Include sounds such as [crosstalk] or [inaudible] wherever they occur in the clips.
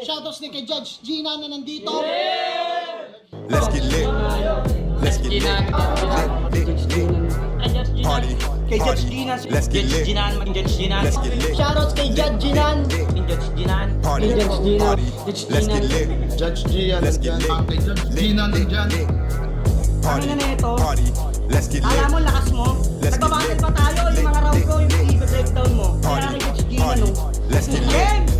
Shoutouts din kay Judge Gina na nandito. Let's get lit. Let's get lit. Lit, lit, lit. Party. Kay Judge. Ginan. Let's get lit. Ginan, maging Judge Ginan. Let's get lit. Shoutouts kay Judge Ginan. Maging Judge Ginan. Party. Judge Gina. Let's get Gina. lit. Judge Gian Let's get lit. Kay Judge Lit, Gina lit, lit. Party. Ano? Party. Let's get Alam mo, lit. lakas mo. Let's get Nagbabattle lit. pa tayo. Yung mga round ko, yung i-breakdown mo. Kaya Party. kay Judge Ginan, Party. Let's get lit.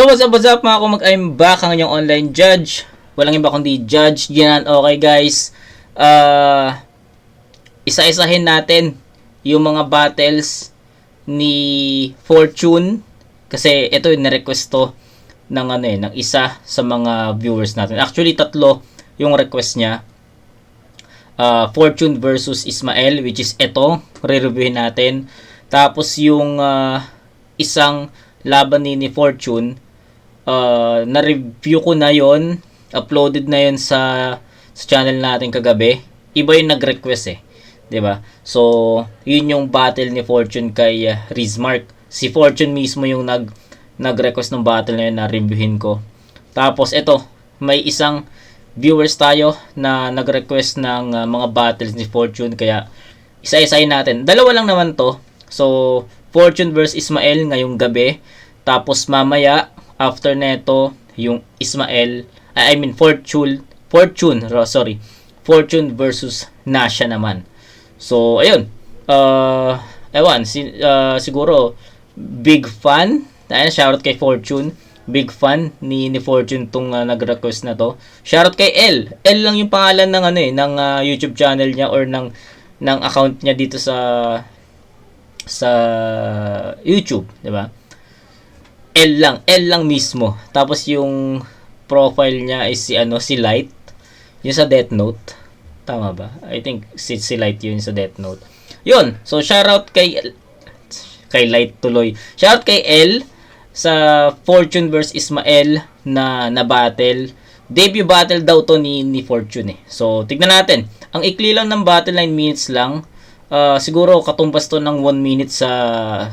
So what's up, what's up mga kumag I'm back ang inyong online judge. Walang iba kundi judge Ginan. Okay guys. Uh, isa-isahin natin yung mga battles ni Fortune kasi ito yung na-request to ng ano eh, ng isa sa mga viewers natin. Actually tatlo yung request niya. Uh, Fortune versus Ismael which is ito, re-reviewin natin. Tapos yung uh, isang laban ni, ni Fortune, uh, na-review ko na yon uploaded na yon sa, sa channel natin kagabi. Iba yung nag-request eh. 'di ba? So, yun yung battle ni Fortune kay uh, Rizmark. Si Fortune mismo yung nag nag-request ng battle na yun na reviewin ko. Tapos ito, may isang viewers tayo na nag-request ng uh, mga battles ni Fortune kaya isa-isahin natin. Dalawa lang naman to. So, Fortune versus Ismael ngayong gabi. Tapos mamaya, after neto, yung Ismael, I mean Fortune, Fortune, sorry, Fortune versus Nasha naman. So, ayun. Uh, ewan, si, uh, siguro, big fan. Ayun, shoutout kay Fortune. Big fan ni, ni Fortune tong uh, nag-request na to. Shoutout kay L. L lang yung pangalan ng ano eh, ng uh, YouTube channel niya or ng ng account niya dito sa sa YouTube, 'di ba? L lang, L lang mismo. Tapos yung profile niya is si ano, si Light. Yung sa Death Note. Tama ba? I think si, si Light yun sa Death Note. Yun. So, shoutout kay kay Light tuloy. Shoutout kay L sa Fortune vs Ismael na na battle. Debut battle daw to ni, ni Fortune eh. So, tignan natin. Ang ikli lang ng battle 9 minutes lang. Ah, siguro katumbas to ng 1 minute sa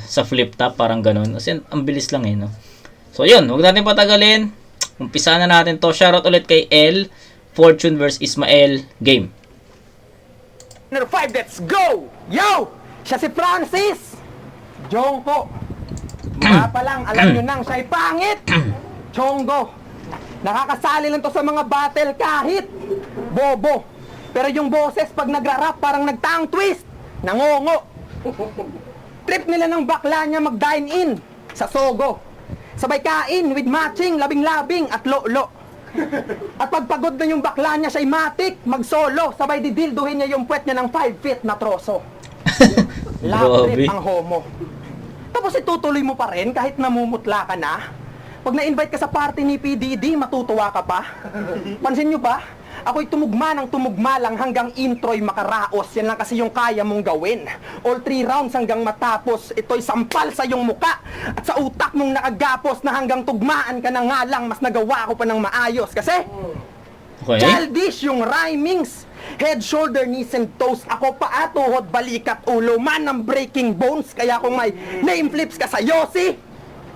sa flip top, parang ganun. Kasi ang bilis lang eh, no? So, yun. Huwag natin patagalin. Umpisa na natin to. Shoutout ulit kay L. Fortune vs Ismael. Game. Number 5, let's go! Yo! Siya si Francis! Jong po. Mga pa lang, alam nyo nang siya'y pangit! [clears throat] Chongo. Nakakasali lang to sa mga battle kahit bobo. Pero yung boses pag nagra-rap parang nagtang twist. Nangongo. Trip nila ng bakla niya mag-dine in sa Sogo. Sabay kain with matching, labing-labing at lo-lo. At pagpagod na yung bakla niya siya'y matik, mag-solo, sabay didilduhin niya yung puwet niya ng 5 feet na troso. [laughs] Love trip ang homo. Tapos itutuloy mo pa rin kahit namumutla ka na. Pag na-invite ka sa party ni PDD, matutuwa ka pa. Pansin nyo ba? Ako'y tumugma ng tumugma lang hanggang intro'y makaraos. Yan lang kasi yung kaya mong gawin. All three rounds hanggang matapos, ito'y sampal sa iyong muka. At sa utak mong nakagapos na hanggang tugmaan ka na nga lang, mas nagawa ko pa ng maayos. Kasi, Okay? Childish yung rhymings. Head, shoulder, knees, and toes. Ako pa tuhod, balikat, ulo. Man ng breaking bones. Kaya kung may name flips ka sa Yossi,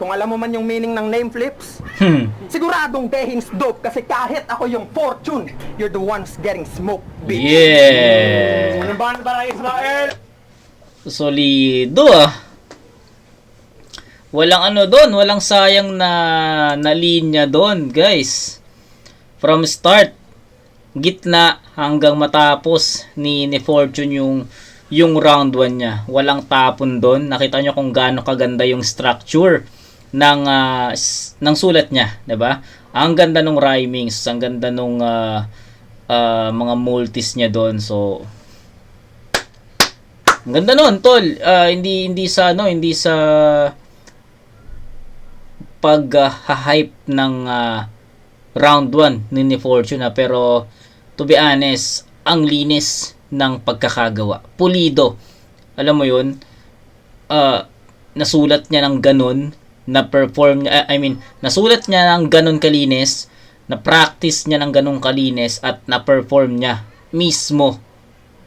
kung alam mo man yung meaning ng name flips, Hmm. siguradong dehings dope. Kasi kahit ako yung fortune, you're the ones getting smoked, bitch. Yeah. Ano ba para Israel? Solido ah. Walang ano doon, walang sayang na na linya doon, guys. From start, gitna hanggang matapos ni ni Fortune yung yung round 1 niya. Walang tapon doon. Nakita nyo kung gaano kaganda yung structure ng s- ng sulat niya, 'di ba? Ang ganda nung rhymings, ang ganda nung ah, ah, mga multis niya doon. So ang ganda nun, tol. Ah, hindi hindi sa ano, hindi sa pag-hype ng ah, round 1 ni, Fortune ha. pero to be honest ang linis ng pagkakagawa pulido alam mo yun ah, nasulat niya ng ganun na perform niya I mean nasulat niya ng ganun kalinis na practice niya ng ganun kalinis at na perform niya mismo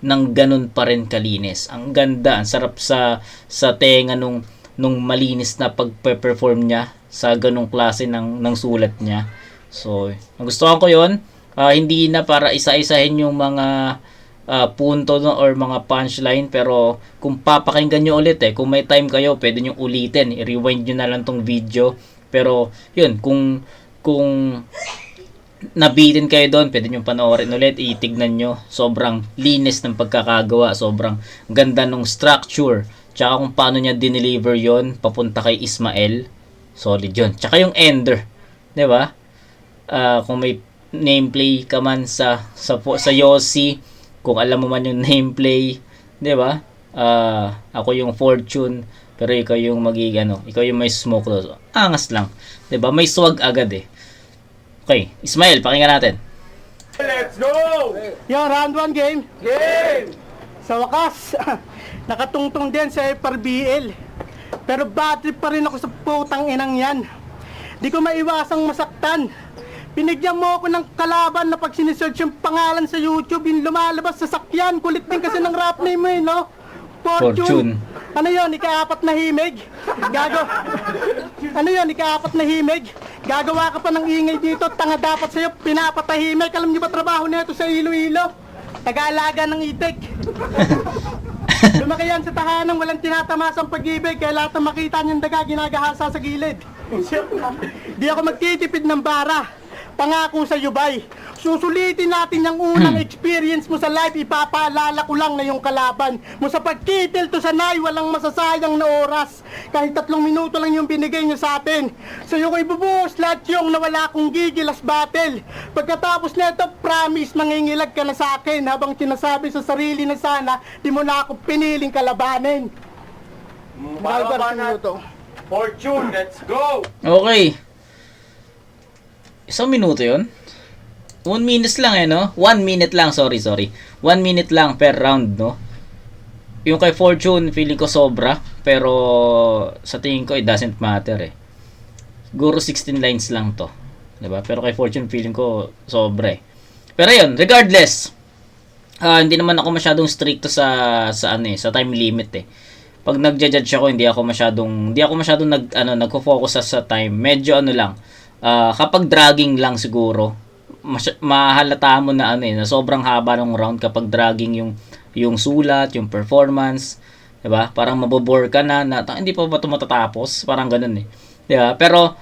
ng ganun pa rin kalinis. Ang ganda, ang sarap sa sa tenga nung nung malinis na pagpe-perform niya sa ganung klase ng ng sulat niya. So, nagustuhan ko 'yon. Ah, hindi na para isa-isahin yung mga ah, punto no, or mga punchline pero kung papakinggan nyo ulit eh kung may time kayo pwede nyo ulitin i-rewind nyo na lang tong video pero yun kung kung nabitin kayo doon, pwede nyo panoorin ulit, itignan nyo. Sobrang linis ng pagkakagawa, sobrang ganda ng structure. Tsaka kung paano niya dineliver yon papunta kay Ismael. Solid yun. Tsaka yung ender. 'di ba? Ah, kung may nameplay ka man sa sa sa Yossi, kung alam mo man yung [laughs] nameplay, 'di ba? Ah, ako yung Fortune, pero ikaw yung magiging ano, ikaw yung may smoke daw. Angas lang. 'Di ba? May swag agad eh. Okay, Ismael, pakinggan natin. Yung round 1 game. Game! Sa wakas, [laughs] nakatungtong din sa FRBL. Pero trip pa rin ako sa putang inang yan. Di ko maiwasang masaktan. Binigyan mo ako ng kalaban na pag sinisearch yung pangalan sa YouTube, yung lumalabas sa sakyan. Kulit din kasi ng rap name mo eh, no? Fortune. Ano yon Ikaapat na himig? Gago. ano yon Ikaapat na himig? Gagawa ka pa ng ingay dito. Tanga dapat sa'yo. Pinapatahimik. Alam niyo ba trabaho nito sa Iloilo? Taga-alaga ng itik. [laughs] Lumaki yan sa tahanang walang tinatamasang pag-ibig. Kaya lahat ng makita niyang daga ginagahasa sa gilid. Di ako magtitipid ng bara. Pangako sa Yubay. Susulitin natin yung unang experience mo sa life. Ipapaalala ko lang na yung kalaban mo sa pagkitil to sanay. Walang masasayang na oras. Kahit tatlong minuto lang yung binigay niyo sa atin. Sa'yo ko ibubuhos lahat yung nawala kong gigilas battle. Pagkatapos nito, promise, mangingilag ka na sa akin habang sinasabi sa sarili na sana, di mo na ako piniling kalabanin. Barbara minuto. Fortune, let's go! Okay. Isang minuto yun? One minute lang eh, no? One minute lang, sorry, sorry. One minute lang per round, no? Yung kay Fortune, feeling ko sobra. Pero sa tingin ko, it doesn't matter eh. Siguro 16 lines lang to. 'di ba? Pero kay Fortune, feeling ko sobra eh. Pero yun, regardless. ah, hindi naman ako masyadong stricto sa sa ano eh, sa time limit eh. Pag nagja-judge ako, hindi ako masyadong hindi ako masyadong nag ano nagfo-focus sa, sa time. Medyo ano lang. Ah, kapag dragging lang siguro, masya- mahalata mo na ano eh, na sobrang haba ng round kapag dragging yung yung sulat, yung performance, 'di ba? Parang mabobore ka na, na "Tang, hindi pa ba ito matatapos? Parang ganun eh. 'Di ba? Pero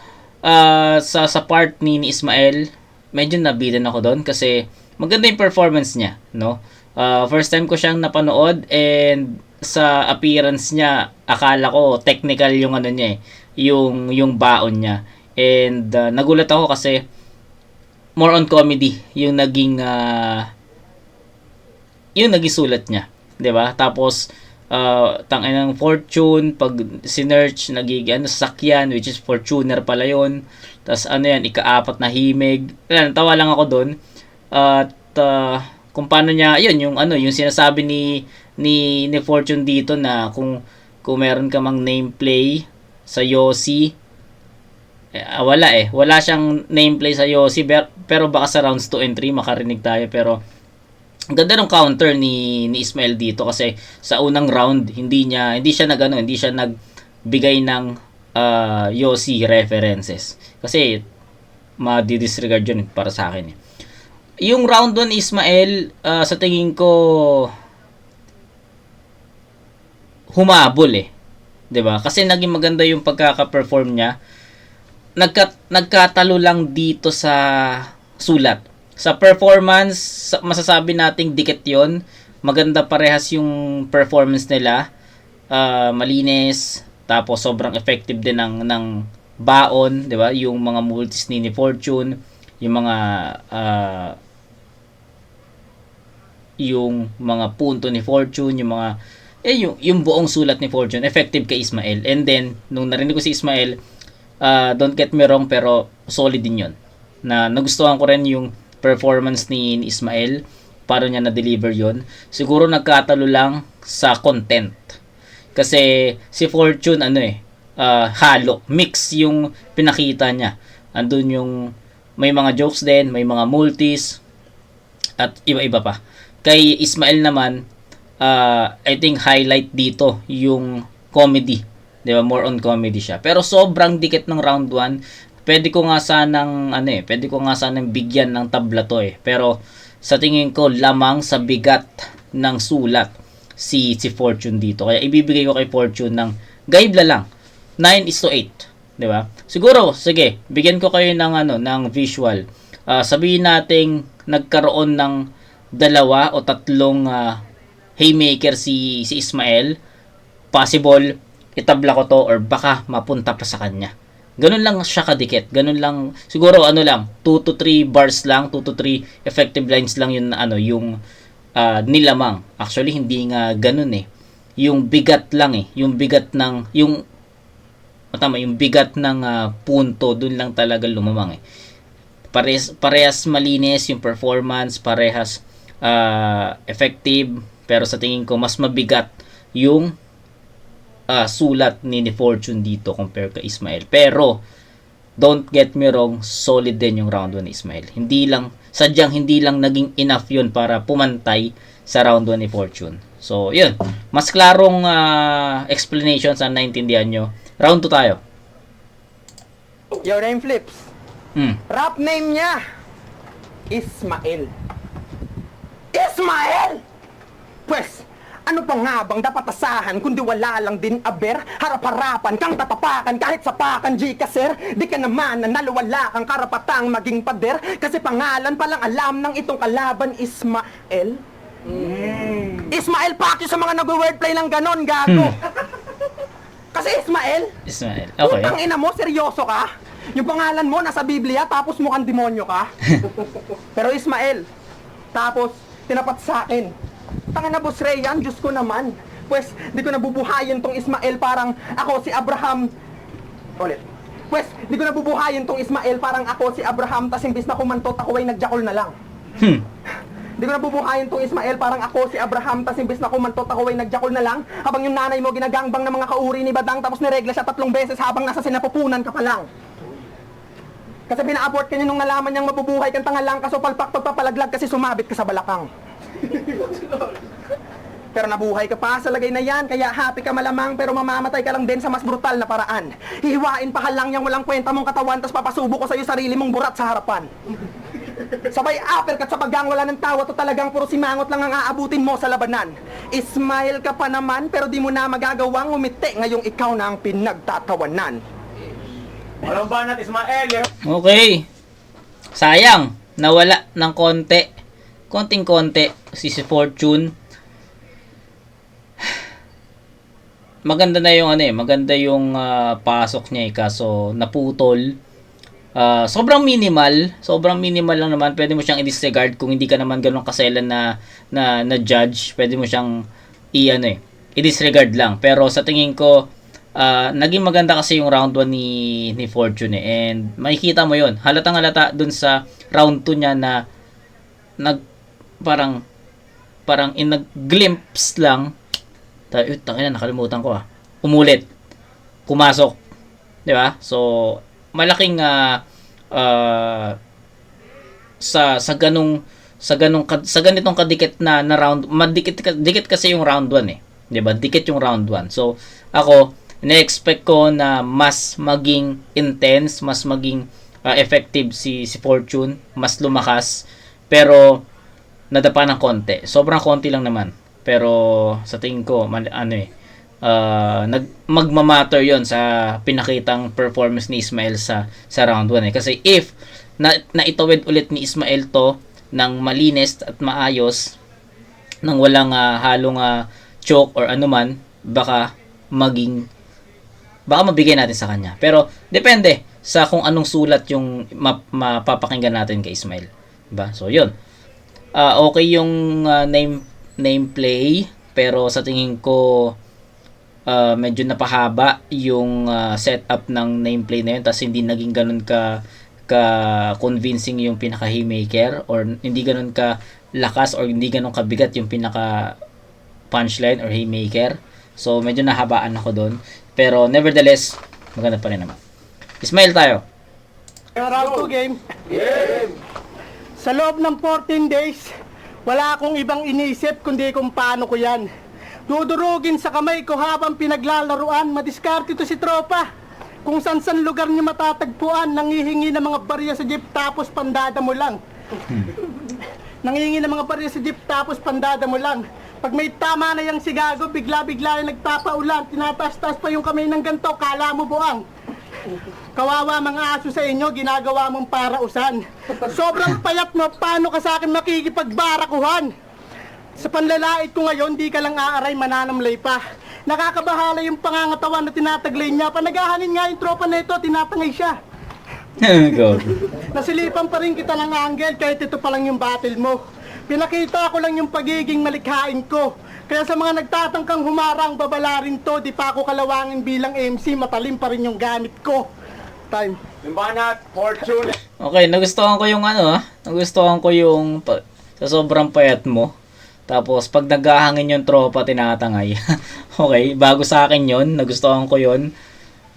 ah, sa sa part ni, ni Ismael, medyo nabitin ako doon kasi maganda yung performance niya, no? Ah, first time ko siyang napanood and sa appearance niya, akala ko technical yung ano niya eh, yung yung baon niya. And ah, nagulat ako kasi more on comedy yung naging ah, yung naging sulat niya, 'di ba? Tapos uh, tangin ng fortune pag sinearch nagiging ano sasakyan which is fortuner pala yon tapos ano yan ikaapat na himig. Yan tawa lang ako doon at uh, kung paano niya yun yung ano yung sinasabi ni ni ni Fortune dito na kung kung meron ka mang nameplay sa Yossi eh, ah, wala eh wala siyang nameplay sa Yossi pero, baka sa rounds 2 and 3 makarinig tayo pero ang ganda ng counter ni ni Ismael dito kasi sa unang round hindi niya hindi siya nagano hindi siya nagbigay ng uh, Yossi references kasi ma-disregard yun para sa akin eh. Yung round 1 Ismael ah, sa tingin ko humabol eh. 'Di ba? Kasi naging maganda yung pagkaka-perform niya. Nagka, nagkatalo lang dito sa sulat. Sa performance, sa- masasabi nating dikit 'yon. Maganda parehas yung performance nila. Ah, malinis, tapos sobrang effective din ng ng baon, 'di ba? Yung mga multis ni, ni Fortune, yung mga ah, yung mga punto ni Fortune, yung mga eh yung, yung buong sulat ni Fortune effective kay Ismael. And then nung narinig ko si Ismael, Ah, don't get me wrong, pero solid din yun. Na nagustuhan ko rin yung performance ni, Ismael. Paano niya na-deliver yon Siguro nagkatalo lang sa content. Kasi si Fortune, ano eh, ah, halo. Mix yung pinakita niya. Andun yung may mga jokes din, may mga multis, at iba-iba pa. Kay Ismael naman, uh, I think highlight dito yung comedy. 'Di ba? More on comedy siya. Pero sobrang dikit ng round 1. Pwede ko nga sanang ano eh, pwede ko nga sanang bigyan ng tabla to eh. Pero sa tingin ko lamang sa bigat ng sulat si si Fortune dito. Kaya ibibigay ko kay Fortune ng gaibla lang. 9 is to 8. 'Di ba? Siguro, sige, bigyan ko kayo ng ano, ng visual. Ah, sabihin nating nagkaroon ng dalawa o tatlong ah, haymaker si si Ismael. Possible itabla ko to or baka mapunta pa sa kanya. Ganun lang siya kadikit. Ganun lang siguro ano lang 2 to 3 bars lang, 2 to 3 effective lines lang yung ano yung ah, nilamang. Actually hindi nga ganun eh. Yung bigat lang eh, yung bigat ng yung o tama, yung bigat ng ah, punto dun lang talaga lumamang eh. Parehas, parehas malinis yung performance, parehas ah, effective, pero sa tingin ko mas mabigat yung ah, sulat ni, ni Fortune dito compare kay Ismael. Pero don't get me wrong, solid din yung round 1 ni Ismael. Hindi lang sadyang hindi lang naging enough yun para pumantay sa round 1 ni Fortune. So, yun. Mas klarong ah, explanation sa naintindihan nyo. Round 2 tayo. Your name flips. Hmm. Rap name niya, Ismael. Ismael! Pwes, ano pa nga bang dapat asahan kundi wala lang din aber? Harap-harapan kang tatapakan kahit sapakan G sir Di ka naman nanalawala kang karapatang maging pader Kasi pangalan pa lang alam ng itong kalaban Ismael Ismael Pacquiao sa mga nag-wordplay ng ganon, gago [laughs] Kasi Ismael, Ismael. Okay. Putang ina mo, seryoso ka? Yung pangalan mo nasa Biblia tapos mukhang demonyo ka? [laughs] Pero Ismael, tapos tinapat sa akin. Tanga na boss Rayan, Diyos ko naman. Pues, di ko nabubuhayin tong Ismael parang ako si Abraham. Ulit. Pues, di ko nabubuhayin tong Ismael parang ako si Abraham tas imbis na kumantot ako ay nagjakol na lang. Hmm. [laughs] Di ko nabubuhayin tong Ismael parang ako si Abraham tas imbes na kumantot ako ay nagjakol na lang habang yung nanay mo ginagangbang ng mga kauri ni Badang tapos niregla siya tatlong beses habang nasa sinapupunan ka pa lang. Kasi pina-abort ka niya nung nalaman niyang mabubuhay kang tangalang kaso palpak pagpapalaglag kasi sumabit ka sa balakang. Pero nabuhay ka pa sa lagay na yan, kaya happy ka malamang pero mamamatay ka lang din sa mas brutal na paraan. Hihiwain pa lang yung walang kwenta mong katawan tapos papasubo ko sa'yo sarili mong burat sa harapan. Sabay uppercut sa paggang wala ng tawa to talagang puro simangot lang ang aabutin mo sa labanan. Ismile ka pa naman pero di mo na magagawang umiti ngayong ikaw na ang pinagtatawanan. Walang banat, Ismael. eh. Okay. Sayang. Nawala ng konti. Konting-konti. Si si Fortune. Maganda na yung ano eh. Maganda yung ah, pasok niya eh. Kaso naputol. Ah, sobrang minimal. Sobrang minimal lang naman. Pwede mo siyang i-disregard kung hindi ka naman ganun kaselan na, na, na judge. Pwede mo siyang i ano eh. I-disregard lang. Pero sa tingin ko, ah, naging maganda kasi yung round 1 ni, ni Fortune eh. And makikita mo yun. Halatang halata dun sa round 2 niya na nag parang parang in nag-glimpse lang tayo, tangina, nakalimutan ko ah. Umulit. Pumasok. 'Di ba? So, malaking ah ah, sa sa ganung sa ganung sa ganitong kadikit na, na round, madikit dikit kasi yung round 1 eh. 'Di ba? Dikit yung round 1. So, ako ina-expect ko na mas maging intense, mas maging ah, effective si si Fortune, mas lumakas, pero nadapa ng konti. Sobrang konti lang naman. Pero sa tingin ko, man, ano eh, ah, nag magmamatter 'yon sa pinakitang performance ni Ismael sa sa round 1 eh. Kasi if na naitawid ulit ni Ismael to ng malinis at maayos nang walang ah, halong ah, choke or anuman, baka maging baka mabigay natin sa kanya. Pero depende sa kung anong sulat yung map, mapapakinggan natin kay Ismail. Diba? So, yun. Ah, okay yung ah, name nameplay pero sa tingin ko ah, medyo napahaba yung ah, setup ng nameplate na yun tapos hindi naging ganun ka ka convincing yung pinaka haymaker or hindi ganun ka lakas or hindi ganun kabigat yung pinaka punchline or haymaker. So medyo nahabaan ako doon. Pero nevertheless, maganda pa rin naman. Ismail tayo. Round 2 game. Sa loob ng 14 days, wala akong ibang inisip kundi kung paano ko yan. Dudurugin sa kamay ko habang pinaglalaruan, madiskarte to si tropa. Kung san san lugar niya matatagpuan, nangihingi ng mga barya sa jeep tapos pandada mo lang. [laughs] nangihingi ng mga barya sa jeep tapos pandada mo lang. Pag may tama na yung sigago, bigla-bigla yung nagpapaulan, tinataas-taas pa yung kamay ng ganto, kala mo buang. Kawawa mga aso sa inyo, ginagawa mong parausan. Sobrang payat mo, paano ka sa akin makikipagbarakuhan? Sa panlalait ko ngayon, di ka lang aaray, mananamlay pa. Nakakabahala yung pangangatawan na tinataglay niya. Panagahanin nga yung tropa na ito, tinatangay siya. Go. Nasilipan pa rin kita ng angle kahit ito pa lang yung battle mo. Pinakita ko lang yung pagiging malikhain ko. Kaya sa mga nagtatangkang humarang babalarin to, di pa ako kalawangin bilang MC, matalim pa rin yung gamit ko. Time. Limbanat, fortune. Okay, nagustuhan ko yung ano ah. Nagustuhan ko yung pa- sa sobrang payat mo. Tapos pag naghahangin yung tropa, tinatangay. [laughs] okay, bago sa akin yon nagustuhan ko yon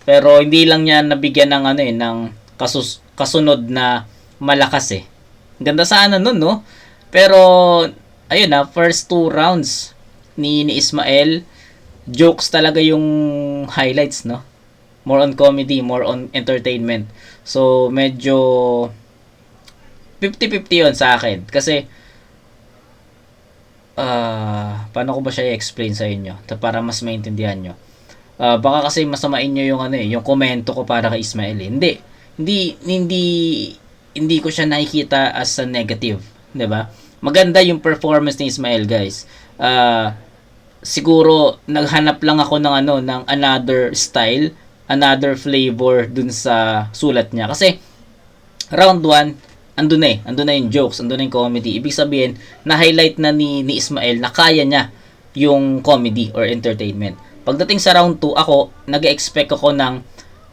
Pero hindi lang niya nabigyan ng ano eh, ng kasus kasunod na malakas eh. Ganda sana nun, no? Pero, ayun na, first two rounds ni, ni Ismael, jokes talaga yung highlights, no? More on comedy, more on entertainment. So, medyo 50-50 yon sa akin. Kasi, ah paano ko ba siya i-explain sa inyo? Para mas maintindihan nyo. Ah, baka kasi masamain nyo yung ano eh, yung komento ko para kay Ismael eh. Hindi. Hindi, hindi, hindi ko siya nakikita as a negative. 'di ba? Maganda yung performance ni Ismael, guys. Ah, siguro naghanap lang ako ng ano ng another style, another flavor dun sa sulat niya kasi round 1 andun na eh, andun na yung jokes, andun na yung comedy. Ibig sabihin, na-highlight na ni, ni Ismael na kaya niya yung comedy or entertainment. Pagdating sa round 2, ako, nag-expect ako ng,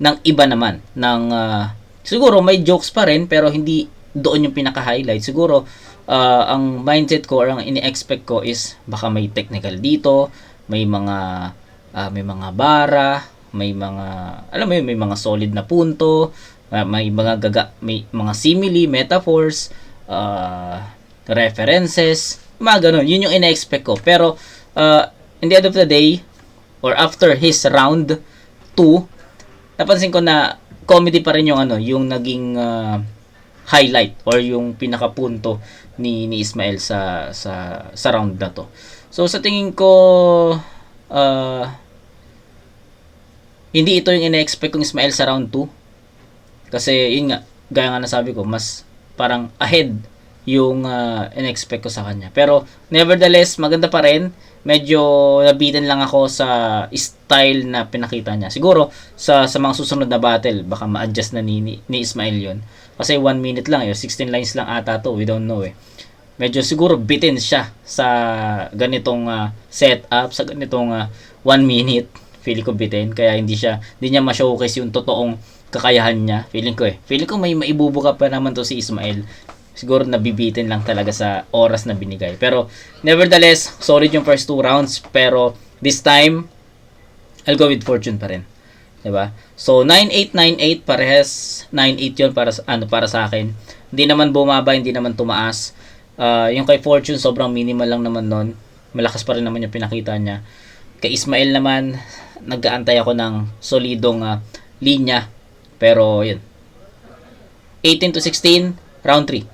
ng iba naman. Ng, ah, siguro may jokes pa rin, pero hindi doon yung pinaka-highlight. Siguro, ah, ang mindset ko or ang ini-expect ko is baka may technical dito, may mga ah, may mga bara, may mga alam mo yun, may mga solid na punto, ah, may mga gaga, may mga simile, metaphors, ah, references, mga ganun. Yun yung ina-expect ko. Pero ah, in the end of the day or after his round 2, napansin ko na comedy pa rin yung ano, yung naging ah, highlight or yung pinakapunto ni ni Ismael sa sa sa round na to. So sa tingin ko uh, hindi ito yung ina-expect kong Ismael sa round 2. Kasi yun nga, gaya nga nasabi ko, mas parang ahead yung uh, in-expect ko sa kanya. Pero nevertheless, maganda pa rin. Medyo nabitin lang ako sa style na pinakita niya. Siguro sa sa mga susunod na battle, baka ma-adjust na ni, ni, Ismail yon Kasi 1 minute lang, yun, 16 lines lang ata to, we don't know eh. Medyo siguro bitin siya sa ganitong uh, setup, sa ganitong 1 minute. Feeling ko bitin, kaya hindi siya, hindi niya ma-showcase yung totoong kakayahan niya. Feeling ko eh. Feeling ko may maibubuka pa naman to si Ismael siguro nabibitin lang talaga sa oras na binigay. Pero, nevertheless, solid yung first two rounds. Pero, this time, I'll go with Fortune pa rin. 'Di ba? So, 9-8, 9-8, parehas 9-8 yun para, ano, para sa akin. Hindi naman bumaba, hindi naman tumaas. Ah, yung kay Fortune, sobrang minimal lang naman nun. Malakas pa rin naman yung pinakita niya. Kay Ismael naman, nag-aantay ako ng solidong ah, linya. Pero, yun. 18 to 16, round 3.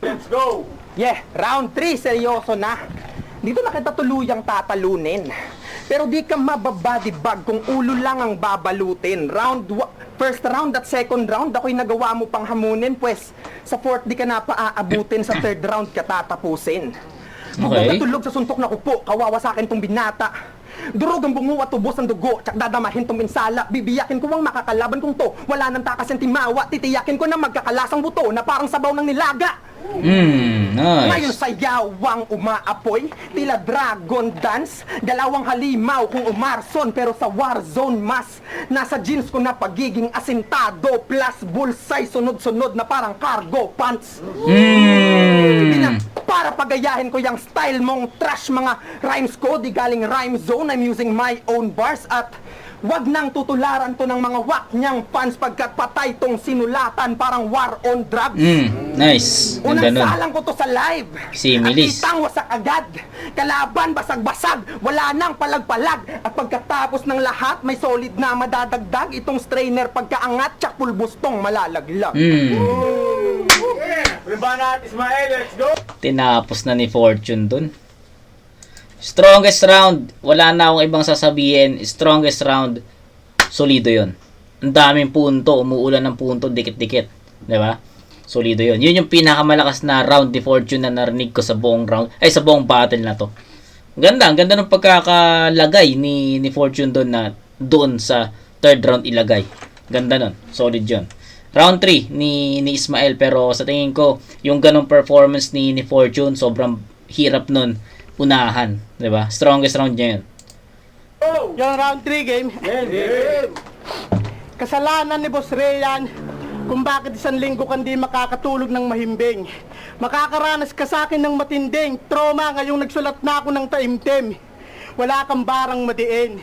Let's go! Yeah, round 3, seryoso na. Dito na kita tuluyang tatalunin. Pero di ka mababody bag kung ulo lang ang babalutin. Round first round at second round, ako'y nagawa mo pang hamunin. Pwes, sa fourth di ka na paaabutin, sa third round ka tatapusin. Okay. na tulog sa suntok na kupo, kawawa sa akin tong binata. Durog ang bungo at tubos ang dugo, tsak dadamahin tong pinsala. Bibiyakin ko ang makakalaban kong to. Wala nang takas yung timawa, titiyakin ko na magkakalasang buto na parang sabaw ng nilaga. Ngayon nice. sa yawang umaapoy, tila dragon dance Dalawang halimaw kung umarson pero sa war zone mas Nasa jeans ko na pagiging asintado Plus bullseye sunod-sunod na parang cargo pants. Ina, para pagayahin ko yung style mong trash mga rhymes ko. Di galing rhyme zone, I'm using my own bars At wag nang tutularan to ng mga wak niyang fans Pagkat patay tong sinulatan. Parang war on drugs. Hmm, nice. Ganda Unang nun. salang ko to sa live. Similis. At kitang wasak agad. Kalaban basag-basag Wala nang palag-palag. At pagkatapos ng lahat May solid na madadagdag Itong strainer pagkaangat. Tsak pulbustong malalaglag. Hmm. Rimbanat Ismael, let's go! Tinapos na ni Fortune dun. Strongest round. Wala na akong ibang sasabihin. Strongest round. Solido yon. Ang daming punto. Umuulan ng punto. Dikit-dikit. Di ba? Solido yon. Yun yung pinakamalakas na round ni Fortune na narinig ko sa buong round. Ay, sa buong battle na to. Ganda. Ang ganda ng pagkakalagay ni, ni Fortune doon na doon sa third round ilagay. Ganda nun. Solid yon. Round 3 ni, ni Ismael pero sa tingin ko yung ganong performance ni, ni Fortune sobrang hirap nun unahan. 'di ba Strongest round niya yun. Yung round 3 game, kasalanan ni Boss Rayan kung bakit isang linggo kang di makakatulog ng mahimbing. Makakaranas ka sa akin ng matinding trauma ngayong nagsulat na ako ng taimtim. Wala kang barang madiin.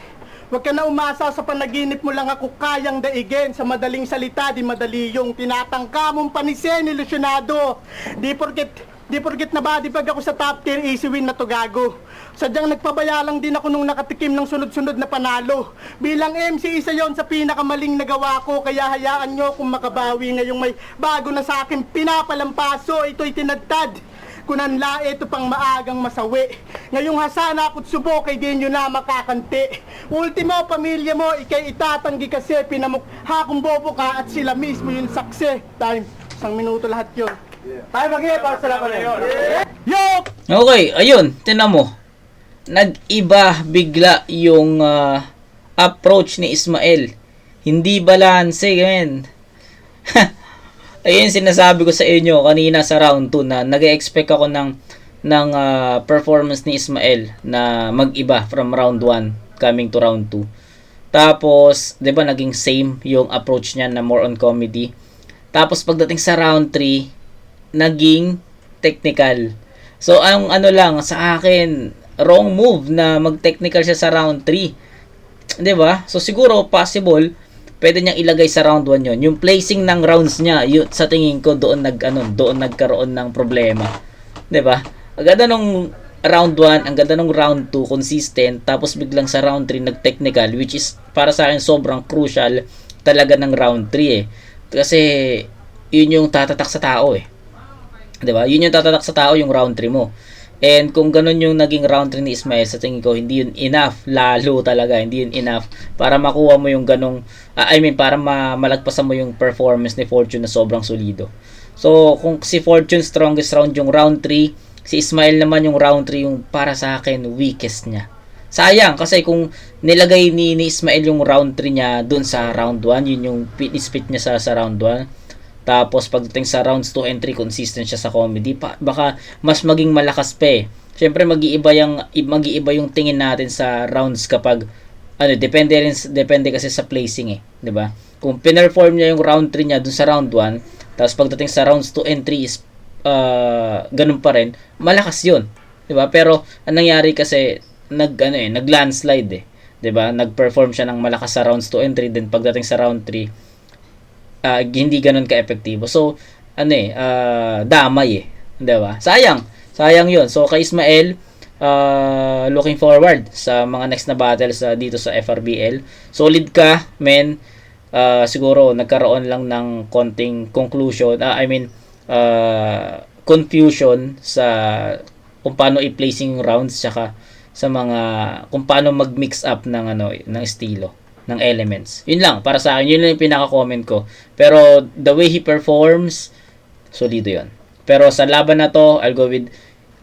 Huwag ka na umasa sa panaginip mo lang ako kayang daigin. Sa madaling salita, di madali yung tinatangka mong panisin, ilusyonado. Di porket, di porket na body pag ako sa top tier, easy win na to gago. Sadyang nagpabaya lang din ako nung nakatikim ng sunod-sunod na panalo. Bilang MC, isa yon sa pinakamaling nagawa ko. Kaya hayaan nyo kung makabawi ngayong may bago na sa akin pinapalampaso. Ito'y tinadtad Kunanla ito pang maagang masawi Ngayong hasana ako't subo kay di nyo na makakanti Ultimo pamilya mo ikay itatanggi kasi Pinamukha kong bobo ka at sila mismo yung saksi Time, isang minuto lahat yun Tayo mag para sa laban yun Yo! Okay, ayun, tinan mo. Nag-iba bigla yung ah, approach ni Ismael. Hindi balanse, men. [laughs] Ayun sinasabi ko sa inyo kanina sa round 2 na nag-expect ako ng ng ah, performance ni Ismael na mag-iba from round 1 coming to round 2. Tapos, 'di ba naging same yung approach niya na more on comedy. Tapos pagdating sa round 3, naging technical. So, ang ano lang sa akin, wrong move na mag-technical siya sa round 3. 'Di ba? So siguro possible pwede niyang ilagay sa round 1 'yon. Yung placing ng rounds niya, yun, sa tingin ko doon nag ano, doon nagkaroon ng problema. 'Di ba? Ang ganda nung round 1, ang ganda nung round 2 consistent, tapos biglang sa round 3 nag-technical which is para sa akin sobrang crucial talaga ng round 3 eh. Kasi yun yung tatatak sa tao eh. 'Di ba? Yun yung tatatak sa tao yung round 3 mo. And kung ganun yung naging round 3 ni Ismael, sa tingin ko, hindi yun enough. Lalo talaga, hindi yun enough para makuha mo yung ganong, ah, I mean, para ma malagpasan mo yung performance ni Fortune na sobrang solido. So, kung si Fortune strongest round yung round 3, si Ismael naman yung round 3 yung para sa akin weakest niya. Sayang kasi kung nilagay ni, ni Ismael yung round 3 niya dun sa round 1, yun yung split niya sa, sa round 1. Tapos pagdating sa rounds 2 and 3, consistent siya sa comedy. Pa, baka mas maging malakas pa eh. Siyempre mag-iiba yung mag-iiba yung tingin natin sa rounds kapag ano, depende rin depende kasi sa placing eh, 'di ba? Kung pinerform niya yung round 3 niya dun sa round 1, tapos pagdating sa rounds 2 and 3 is uh, ganun pa rin, malakas 'yun, 'di ba? Pero ang nangyari kasi nag ano eh, nag landslide eh, 'di ba? Nag-perform siya ng malakas sa rounds 2 and 3 then pagdating sa round 3 uh, hindi ganun ka-epektibo. So, ano eh, uh, damay eh. 'Di ba? Sayang. Sayang 'yun. So, kay Ismael, uh, looking forward sa mga next na battles uh, dito sa FRBL. Solid ka, men. Uh, siguro nagkaroon lang ng konting conclusion, uh, I mean, uh, confusion sa kung paano i-placing rounds tsaka sa mga kung paano mag-mix up ng ano ng estilo ng elements. Yun lang para sa akin, yun lang yung pinaka-comment ko. Pero the way he performs, solido yun. Pero sa laban na to, I'll go with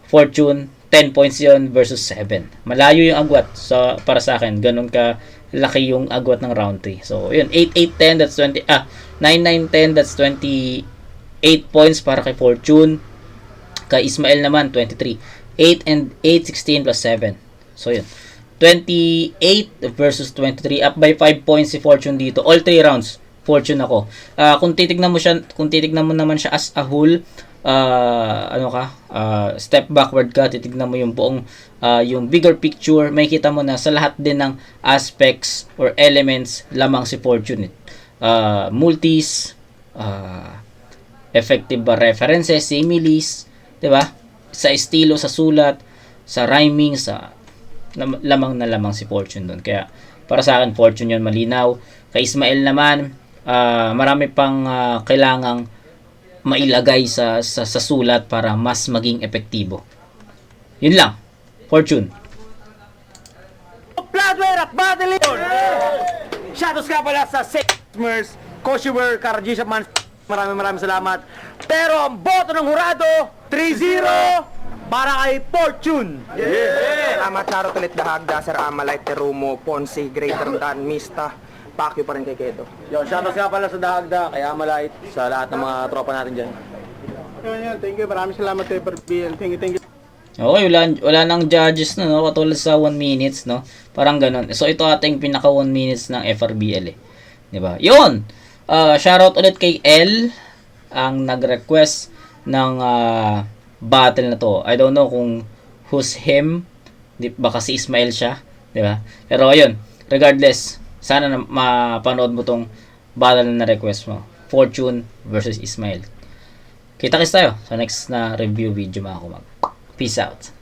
Fortune 10 points yon versus 7. Malayo yung agwat sa para sa akin. Ganun ka laki yung agwat ng round 3. So, yun. 8-8-10, that's 20, ah, 9-9-10, that's 28 points para kay Fortune. Kay Ismael naman, 23. 8 and 8, 16 plus 7. So, yun. 28 versus 23. Up by 5 points si Fortune dito. All 3 rounds. Fortune ako. Ah, kung titignan mo siya, kung titignan mo naman siya as a whole, ah, ano ka, ah, step backward ka, titignan mo yung buong, ah, yung bigger picture, makikita mo na sa lahat din ng aspects or elements lamang si Fortune. Ah, multis, ah, effective references, similes, 'di ba? Sa estilo, sa sulat, sa rhyming, sa lamang na lamang si Fortune doon. Kaya para sa akin Fortune 'yon malinaw. Kay Ismael naman, ah, marami pang ah, kailangang mailagay sa, sa sa sulat para mas maging epektibo. Yun lang. Fortune. Bloodware at Battling! Shadows ka pala sa Sigmers, Koshiwer, Karajisha Man. Maraming maraming salamat. Pero ang boto ng hurado, 3-0 para kay Fortune. Salamat Charot ulit Dahagda, Sir Amalite, Terumo, Ponce, Greater Dan, Mista. Pakyo pa rin kay Kedo. Yo, shoutout nga pala sa Dahagda, kay Amalite, sa lahat ng mga tropa natin dyan. Yun, yun. Thank you. Maraming salamat kay Barbiel. Thank you, thank you. Okay, wala, wala nang judges na, no? Katulad sa 1 minutes, no? Parang ganun. So, ito ating pinaka 1 minutes ng FRBL, eh. 'Di ba? Yun! Uh, shoutout ulit kay L, ang nag-request ng ah, battle na to. I don't know kung who's him. Di, baka si Ismail siya. 'di ba? Pero ayun, regardless, sana na mapanood mo tong battle na request mo. Fortune versus Ismail. Kita-kits tayo sa next na review video mga kumag. Peace out.